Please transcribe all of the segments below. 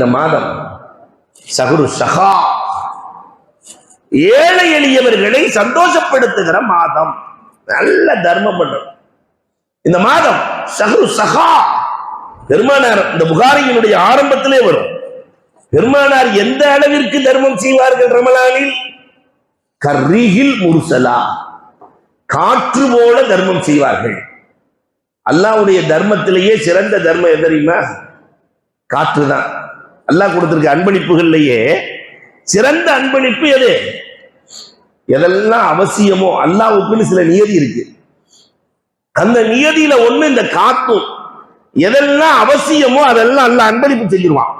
இந்த மாதம் சகுரு சகா ஏழை எளியவர்களை சந்தோஷப்படுத்துகிற மாதம். நல்ல தர்மம் பண்ணும் இந்த மாதம் சகுரு சஹா. பெருமானார் இந்த புகாரியினுடைய ஆரம்பத்திலே வரும். பெருமானார் எந்த அளவிற்கு தர்மம் செய்வார்கள் ரமலானில்? கர்ரிகில் முருசலா. காற்று போல தர்மம் செய்வார்கள். அல்லாவுடைய தர்மத்திலேயே சிறந்த தர்மம் எதறியுமா காற்று தான் அல்லாஹ் கொடுத்திருக்க அன்பளிப்புகள்லையே சிறந்த அன்பளிப்பு எது? எதெல்லாம் அவசியமோ அல்லாவுக்குன்னு சில நியதி இருக்கு. அந்த நியதியில ஒண்ணு இந்த காத்தும். எதெல்லாம் அவசியமோ அதெல்லாம் அல்ல அன்பளிப்பு செஞ்சிருவான்.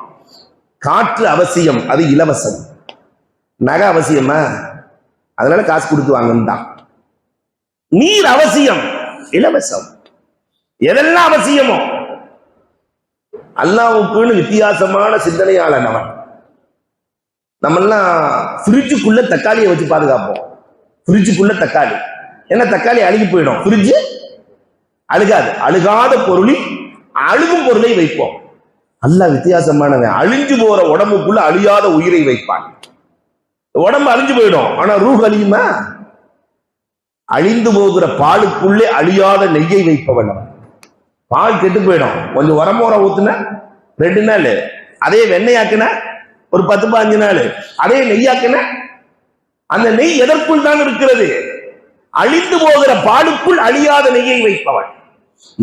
காற்று அவசியம் அது இலவசம். நகை அவசியமா? அதனால காசு கொடுத்து வாங்கன்னு தான். நீர் அவசியம் இலவசம். எதெல்லாம் அவசியமோ அல்லாவுக்குன்னு வித்தியாசமான சிந்தனையாளன் அவன். நம்மெல்லாம் ஃப்ரிட்ஜுக்குள்ள தக்காளியை வச்சு பாதுகாப்போம். ஃப்ரிட்ஜுக்குள்ள தக்காளி. ஏன்னா தக்காளி அழுகி போயிடும். ஃப்ரிட்ஜு அழுகாது. அழுகாத பொருளில் அழுகும் பொருளை வைப்போம். அல்லாஹ் வித்தியாசமானவன். அழிஞ்சு போற உடம்புக்குள்ள அழியாத உயிரை வைப்பான். உடம்பு அழிஞ்சு போயிடும். ஆனா ரூஹ் அழியுமா அழிந்து போகிற பாலுக்குள்ளே அழியாத நெய்யை வைப்பவன் அவன். பால் கெட்டு போயிடும். கொஞ்சம் உரமோர ஊத்துன ரெண்டு நாள். அதே வெண்ணெயாக்குன ஒரு பத்து பதினஞ்சு நாள். அதே நெய்யாக்குன அந்த நெய் எதற்குள் தான் இருக்கிறது? அழிந்து போகிற பாலுக்குள் அழியாத நெய்யை வைப்பவன்.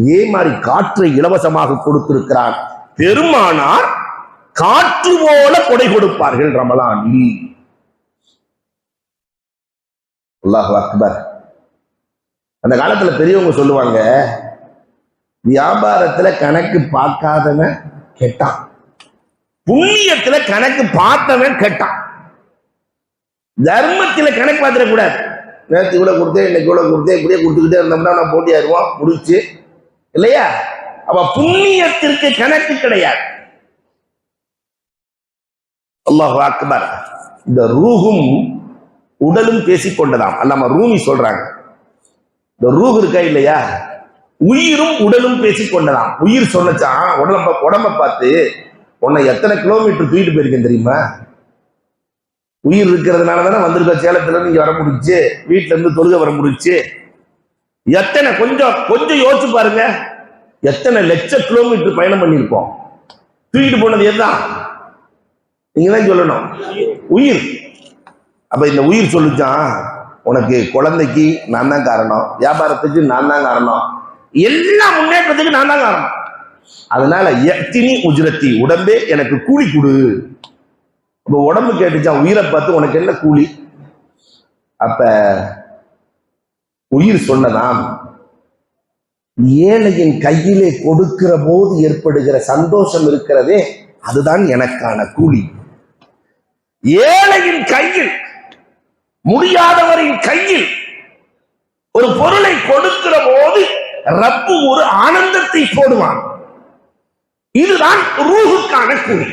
இதே மாதிரி காற்றை இலவசமாக கொடுத்திருக்கிறான். பெருமானார் காற்று போல கொடை கொடுப்பார்கள் ரமலான் அல்லாஹ் அக்பர். அந்த காலத்துல பெரியவங்க சொல்லுவாங்க வியாபாரத்துல கணக்கு பார்க்காதவன் கெட்டான். புண்ணியத்துல கணக்கு பார்த்தவன் கெட்டான். தர்மத்துல கணக்கு பார்த்துடக்கூடாது நேற்று கூட கொடுத்தேன் இன்னைக்கு கூட கொடுத்தேன் இப்படியே கொடுத்துக்கிட்டே இருந்தோம்னா நான் போட்டியாயிருவோம் முடிச்சு. இல்லையா? அவ புண்ணியத்திற்கு கணக்கு கிடையாது. அல்லாஹ் அக்பர் இந்த ரூஹும் உடலும் பேசிக்கொண்டதாம். அல்லாம ரூமி சொல்றாங்க. இந்த ரூஹ் இருக்கா இல்லையா? உயிரும் உடலும் பேசிக்கொண்டதாம் உயிர் சொன்னச்சான் உடம்ப உடம்ப பார்த்து உன்னை எத்தனை கிலோமீட்டர் தூக்கிட்டு போயிருக்கேன் தெரியுமா? உயிர் இருக்கிறதுனால தானே வந்திருக்க சேலத்துல இருந்து இங்க வர முடிச்சு வீட்டுல இருந்து தொழுக வர முடிச்சு எத்தனை கொஞ்சம் கொஞ்சம் யோசிச்சு பாருங்க. எத்தனை லட்ச கிலோமீட்டர் பயணம் பண்ணியிருப்போம். தூக்கிட்டு போனது எதுதான் நீங்க தான் சொல்லணும். உயிர். அப்ப இந்த உயிர் சொல்லுச்சான் உனக்கு குழந்தைக்கு நான் தான் காரணம் வியாபாரத்துக்கு நான் தான் காரணம். எல்லா முன்னேற்றத்துக்கு நான் தான் காரணம். அதனால எத்தினி உஜ்ரத்தி உடம்பே எனக்கு கூலி கொடு. அப்ப உடம்பு கேட்டுச்சான் உயிரை பார்த்து உனக்கு என்ன கூலி? அப்ப உயிர் சொன்னதாம் ஏழையின் கையிலே கொடுக்கிற போது ஏற்படுகிற சந்தோஷம் இருக்கிறதே அதுதான் எனக்கான கூலி. ஏழையின் கையில் முடியாதவரின் கையில் ஒரு பொருளை கொடுத்து ரப்பு ஒரு ஆனந்தத்தை போடுவான். இதுதான் ரூஹுக்கான கூலி.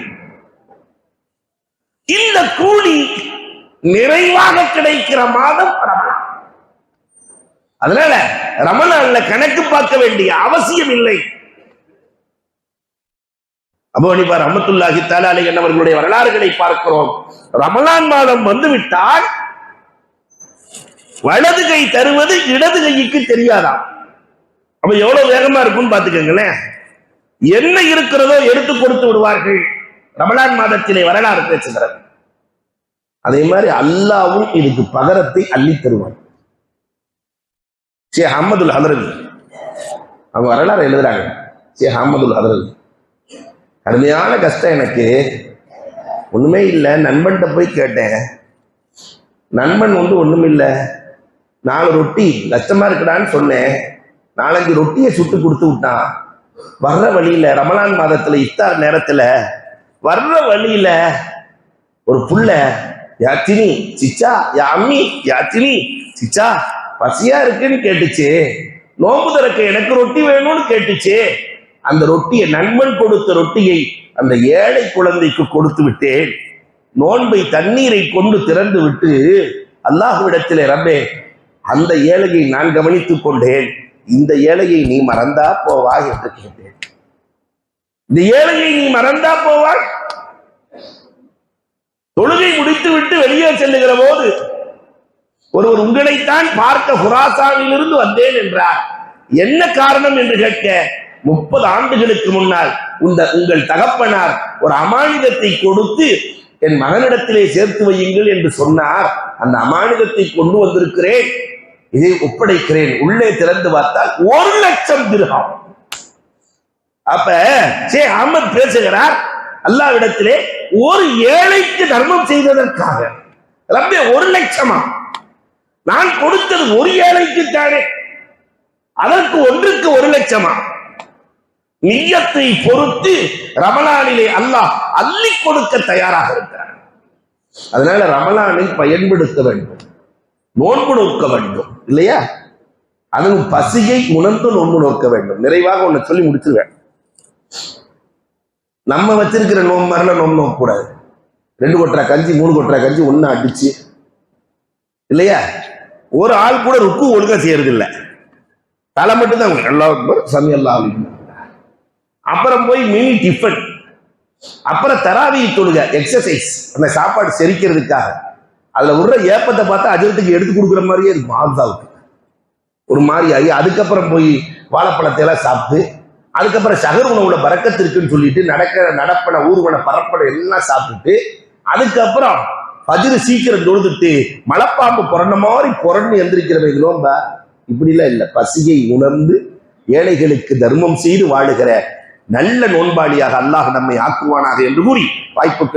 இந்த கூலி நிறைவாக கிடைக்கிற மாதம் ரமலான். அதனால ரமலான்ல கணக்கு பார்க்க வேண்டிய அவசியம் இல்லை. அபோனிபா ரமத்துல்லாஹி தாலாலி என்னவர்களுடைய அவர்களுடைய வரலாறுகளை பார்க்கிறோம். ரமலான் மாதம் வந்து விட்டால் வலது கை தருவது இடது கைக்கு தெரியாதான் அப்ப எவ்வளவு வேகமா இருக்கும்னு பாத்துக்கோங்களேன் என்ன இருக்கிறதோ எடுத்து கொடுத்து விடுவார்கள். ரமலான் மாதத்திலே வரலாறு பேசுகிறது. அதே மாதிரி அல்லாவும் இதுக்கு பகரத்தை அள்ளி தருவான். ஷே அஹமதுல் ஹதரவி அவங்க வரலாறு எழுதுறாங்க. ஷே அஹமதுல் ஹதரவி கடுமையான கஷ்டம் எனக்கு. ஒண்ணுமே இல்லை. நண்பன்கிட்ட போய் கேட்டேன். நண்பன் வந்து ஒண்ணுமில்லை. நாலு ரொட்டி கஷ்டமா இருக்குடான்னு சொன்னேன். நாலஞ்சு ரொட்டியை சுட்டு கொடுத்து விட்டான் வர்ற வழியில ரமலான் மாதத்துல இத்தார் நேரத்துல வர்ற வழியில ஒரு புள்ள யாத்தினி சிச்சா யா அம்மி யாத்தினி சிச்சா பசியா இருக்குன்னு கேட்டுச்சு. நோம்பு திறக்க எனக்கு ரொட்டி வேணும்னு கேட்டுச்சு. அந்த ரொட்டியை நண்பன் கொடுத்த ரொட்டியை அந்த ஏழை குழந்தைக்கு கொடுத்து விட்டேன். நோன்பை தண்ணீரை கொண்டு திறந்து விட்டு அல்லாஹுவிடத்திலே ரப்பே அந்த ஏழையை நான் கவனித்துக் கொண்டேன். இந்த ஏழையை நீ மறந்தா போவா என்று கேட்டேன். இந்த ஏழையை நீ மறந்தா போவாய்? தொழுகை முடித்து விட்டு வெளியே செல்லுகிற போது ஒருவர் உங்களைத்தான் பார்க்க ஹுராசாவிலிருந்து வந்தேன் என்றார். என்ன காரணம் என்று கேட்க முப்பது ஆண்டுகளுக்கு முன்னால் உந்த உங்கள் தகப்பனார் ஒரு அமானிதத்தை கொடுத்து என் மகனிடத்திலே சேர்த்து வையுங்கள் என்று சொன்னார். அந்த அமானிதத்தை கொண்டு வந்திருக்கிறேன். இதை ஒப்படைக்கிறேன். உள்ளே திறந்து பார்த்தால் ஒரு லட்சம் திருகம். அப்ப சே அமர் பேசுகிறார் அல்லாவிடத்திலே ஒரு ஏழைக்கு தர்மம் செய்ததற்காக. ரப்பே ஒரு லட்சமா? நான் கொடுத்தது ஒரு ஏழைக்கு தானே. அதற்கு ஒன்றுக்கு ஒரு லட்சமா? நியத்தை பொறுத்து ரமலானிலே அல்லாஹ் அள்ளி கொடுக்க தயாராக இருக்கிறார் அதனால ரமலானை பயன்படுத்த வேண்டும். நோன்பு நோக்க வேண்டும் இல்லையா? அதுவும் பசியை உணர்ந்து நோன்பு நோக்க வேண்டும். நிறைவாக ஒன்னு சொல்லி முடிச்சிருவேன். நம்ம வச்சிருக்கிற நோம்பு மாதிரிலாம் நோம்பு நோக்க கூடாது. ரெண்டு கொட்டரை கஞ்சி மூணு கொட்டரை கஞ்சி ஒண்ணு அடிச்சு இல்லையா? ஒரு ஆள் கூட ருக்கு ஒழுங்கா செய்யறது இல்ல தலை மட்டும் தான் எல்லா சமையல்லாம் அப்புறம் போய் மினி டிஃபன் அப்புறம் தராவி தொழுக எக்ஸசைஸ் அந்த சாப்பாடு செரிக்கிறதுக்காக. அதுல விடுற ஏப்பத்தை பார்த்தா அஜித்துக்கு எடுத்து கொடுக்குற மாதிரியே இருக்கும் ஒரு மாதிரி ஆகி அதுக்கப்புறம் போய் வாழைப்பழத்தையெல்லாம் சாப்பிட்டு அதுக்கப்புறம் சகர் உணவுல பறக்கத்திற்குன்னு சொல்லிட்டு நடக்க நடப்பன ஊர்வன பரப்பன எல்லாம் சாப்பிட்டுட்டு அதுக்கப்புறம் பஜிரு சீக்கிரம் தொழுதுட்டு மலைப்பாம்பு புரண்ட மாதிரி புரண்டு எந்திரிக்கிறவங்க இது நோம்பா இப்படிலாம் இல்லை. பசியை உணர்ந்து ஏழைகளுக்கு தர்மம் செய்து வாழுகிற நல்ல நோன்பாளியாக அல்லாஹ் நம்மை ஆக்குவானாக என்று கூறி வாய்ப்புக்கு